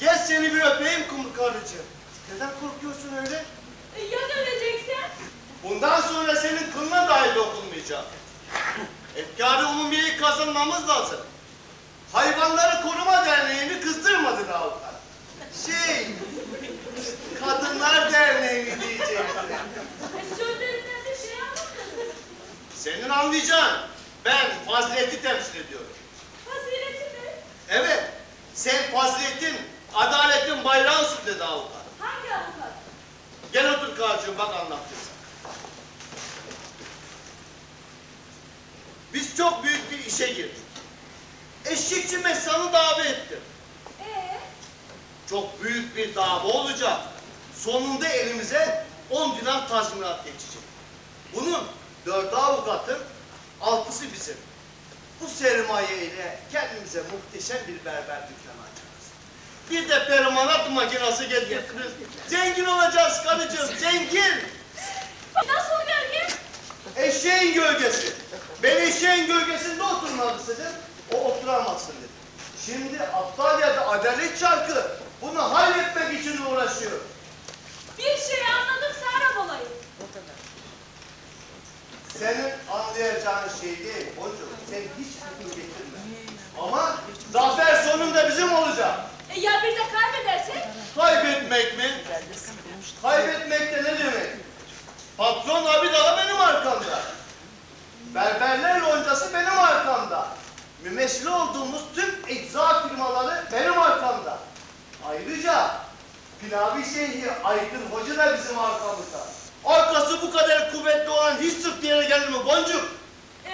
Gel seni bir öpeyim kumru karıcığım. Neden korkuyorsun öyle? E, Ya döneceksen? Bundan sonra senin kılına dahi dokunmayacağım. Efkâr-ı umumiyeyi kazanmamız lazım. Hayvanları Koruma Derneği'ni kızdırmadın avukat. Şey, Kadınlar Derneği'ni diyeceksin. E, Sözlerinden de şey anlamadın. Senin anlayacağın, ben fazileti temsil ediyorum. Fazileti mi? Evet, sen faziletin, adaletin bayrağısın dedi avukat. Hangi avukat? Gel otur Kağıtçığım bak anlatacağım. Biz çok büyük bir işe girdik. Eşlikçi Messan'ı davet ettim. Ee? Çok büyük bir dava olacak. Sonunda elimize 10 dinar tazminat geçecek. Bunun dördü avukatın, altısı bizim. Bu sermaye ile kendimize muhteşem bir berber dükkanı açarız. Bir de permanent makinası getiririz. Zengin olacağız karıcığım, zengin. Nasıl gölge? Eşeğin gölgesi. Ben eşeğin gölgesinde oturmalısın. O oturamazsın dedi. Şimdi Antalya'da adalet çarkı bunu halletmek için uğraşıyor. Bir şey anladım Serap olayı. Senin anlayacağın şey değil Boncuk. Sen hiç akıl getirme. Ama zafer sonunda bizim olacak. E, ya bir de kaybedersek? Kaybetmek mi? Kaybetmek de ne demek? Patron abi dalı benim arkamda. Berberler loncası benim arkamda. Mümessil olduğumuz tüm ecza firmaları benim arkamda. Ayrıca Pilavi Şeyhi Aydın Hoca da bizim arkamızda. Arkası bu kadar kuvvetli olan hiç sırt yere gelir mi Boncuk? E,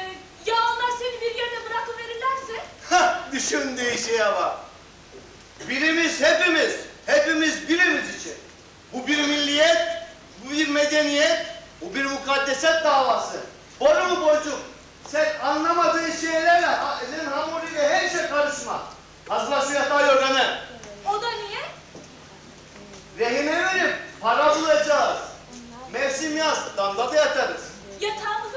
ya onlar seni bir yerde bırakıverirlerse? Hah, düşündüğü şeye bak. Birimiz hepimiz, hepimiz birimiz için. Bu bir milliyet, bu bir medeniyet, bu bir mukaddeset davası. Doğru mu Boncuk? Sen anlamadığın şeylerle, elin hamuruyla her şey karışma. Hazırla şu yatağı yorganı. O da niye? Rehine verip para bulacağız. Mevsim yaz, damda da yatarız. Yatağımız